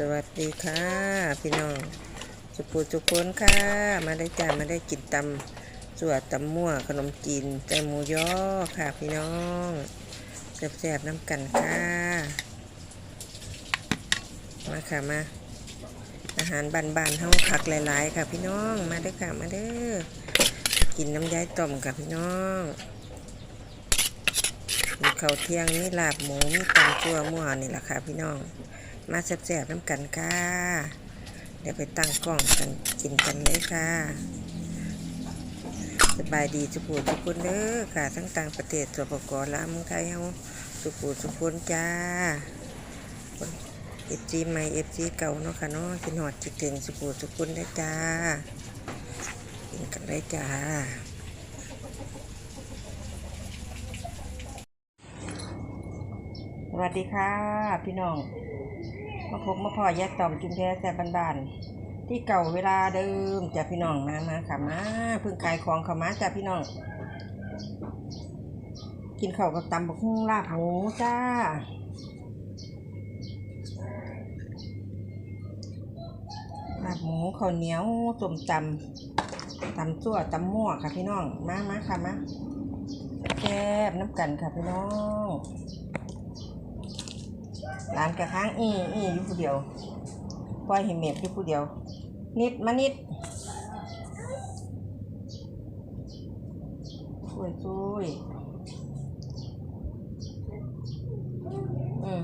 สวัสดีค่ะ พี่น้องสุปูสุพนค่ะ มาได้จ้ามาได้กินตำสวดตำมั่วขนมจีนแตงหมูยอค่ะ พี่น้องแซ่บๆน้ำกันค่ะ มาค่ะมา อาหารบานๆเฮาผักหลาย ๆ ค่ะ พี่น้องมาเด้ค่ะมาเด้อกินน้ำย้ายต้มค่ะพี่น้องมีข้าวเที่ยงมีลาบหมูมีตำจั่วมั่วนี่แหละค่ะ พี่น้อง มาแซ่บๆน้ำกันค่ะ เดี๋ยวไปตั้งกล้องกันกินกันเลยค่ะ สบายดีสุปูสุพุนเด้อค่ะ ทั้งต่างประเทศสปกลาวเมืองไทยเฮาสุปูสุพุนจ้าเอฟจีใหม่เอฟจีเก่าเนาะค่ะเนาะกินหอดจิตถึงสุปูสุพุนได้จ้ากินกันเลยจ้าสวัสดีค่ะ พี่น้อง มาพบมาพอแยกต่อมกินแท้แต่บานๆที่เก่าเวลาเดิมจ้ะพี่น้องมามาค่ะมาเพิ่งขายของขามาจ้ะพี่น้อง กินข้าวกับตำบักหุ่งลาบหมูจ้าลาบหมูข้าวเหนียวส้มตำตำซั่วตำมั่วค่ะพี่น้องมามาค่ะมาแซ่บน้ำกันค่ะพี่น้อง ร้านกระค้างอีอีอยู่ผู้เดียวปล่อยให้เมียบอยู่ผู้เดียว นิดมานิดช่วยช่วยอืม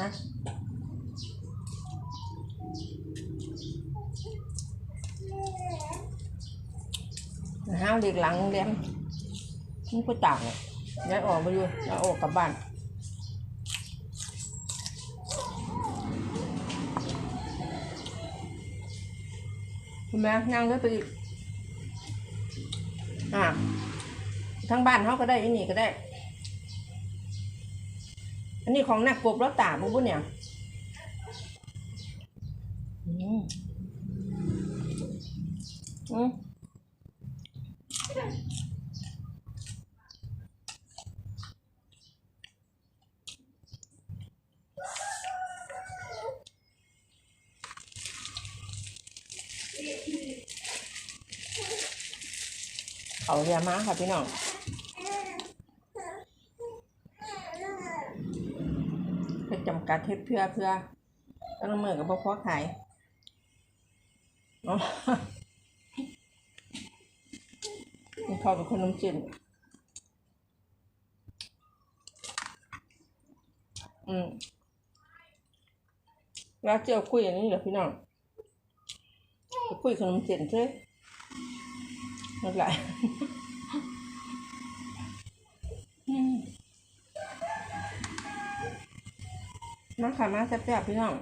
นะห้าวเด็กหลังเรียนนี่ก็ต่างเนี่ ย้ายออกมาอยู่ย้ายออกกลับบ้านคุณแม่นั่งได้ไปอีกอ่าทั้งบ้านเขาก็ได้อันนี้ก็ได้ อันนี้ของหนักกบแล้วตาบุบุเนี่ยอืมอืม เอาเรียมาค่ะพี่น้องเพื่อจำกัดเทปเพื่อเพื่อตั้งมือกับพ่อขายอ๋อมีพ่อเป็นคนน้ำจิ้มอืมแล้วเจียวคุยอย่างนี้เหรอพี่น้องจะคุยขนมจีนใช่ ngược lại nó khả má xếp đẹp พี่น้อง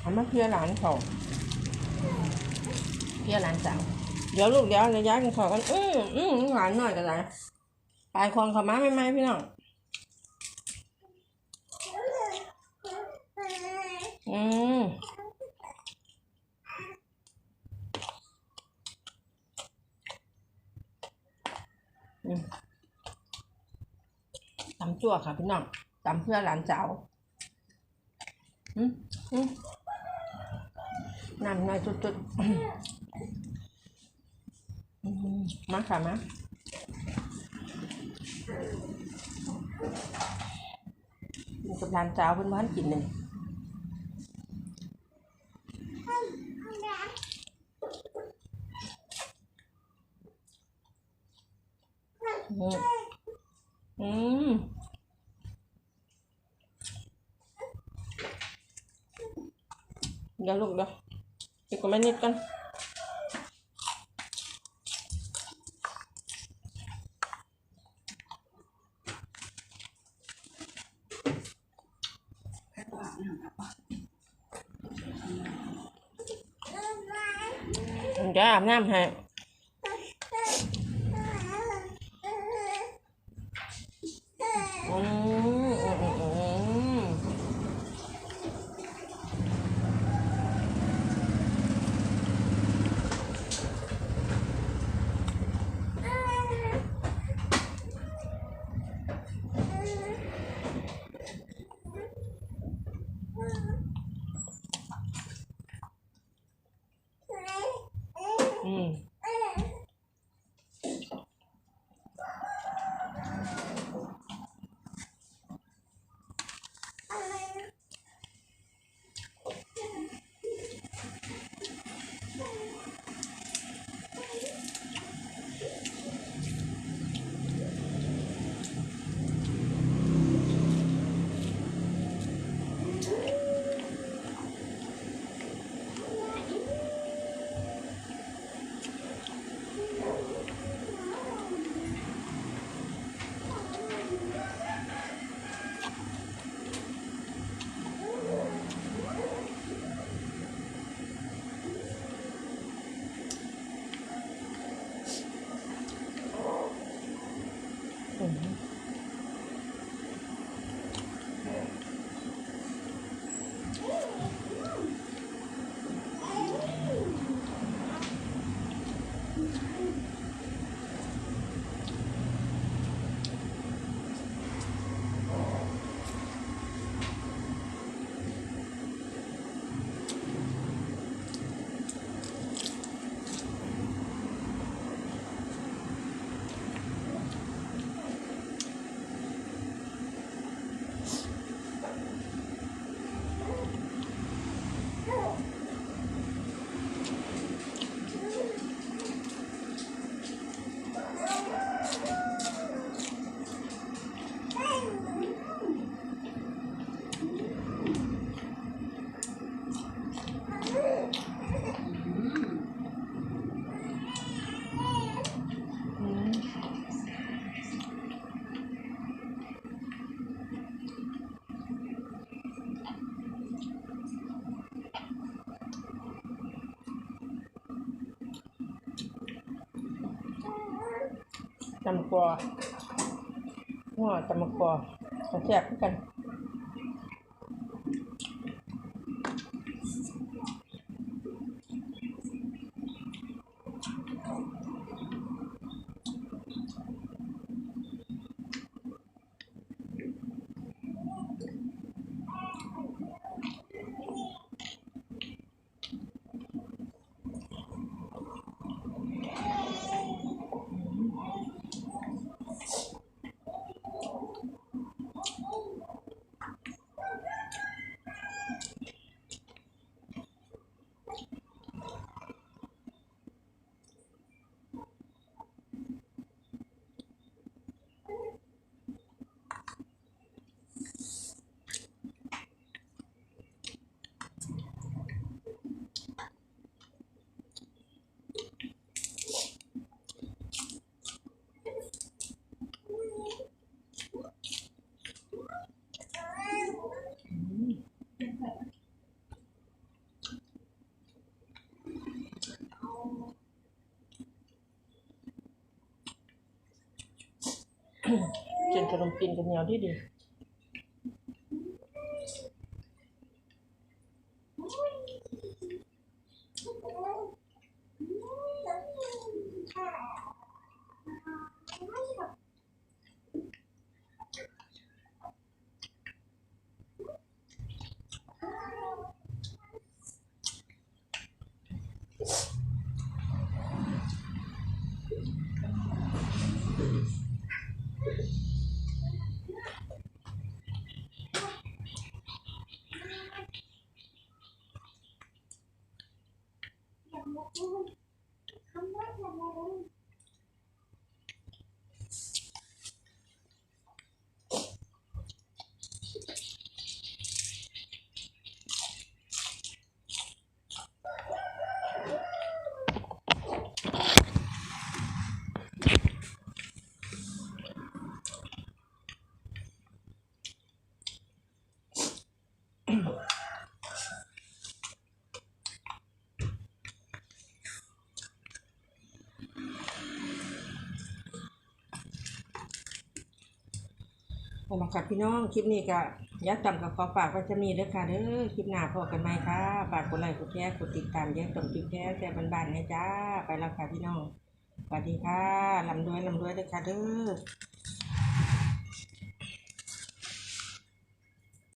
เอามาเพื่อหลานเขาเพื่อหลานสาว ดี๋ยวลูกเดี๋ยวระยะกันขอกันอืมอืมหวานหน่อยกันเลยปลายคลองเขามาไม่ไหมพี่น้องอืมตำจั่วค่ะพี่น้องตำเพื่อหลานสาวอืมอืมน้ำน้อยจุดๆ มาค่ะมาอยู่กับร้านเจ้าเพื่อนบ้านกินหนึ่งอืมอืมเดี๋ยวลูกเดี๋ยวอีกก็ไม่นิดกัน จะอาบ ตำกอหัวตำกอแซ่บๆคือกัน กินขนมกินกันเหนียวดีดี 한번더 먹어. เอาละค่ะพี่น้องคลิปนี้ก็ยัดต่ำกับขอฝากไว้จะมีเด้อค่ะเด้อคลิปหน้าพบกันไหมค่ะฝากกดไลค์กดแชร์กดติดตามยัดต่ำคลิปแชร์แชร์บ้านๆนะจ้าไปแล้วค่ะพี่น้องสวัสดีค่ะลำด้วยลำด้วยเด้อค่ะเด้อ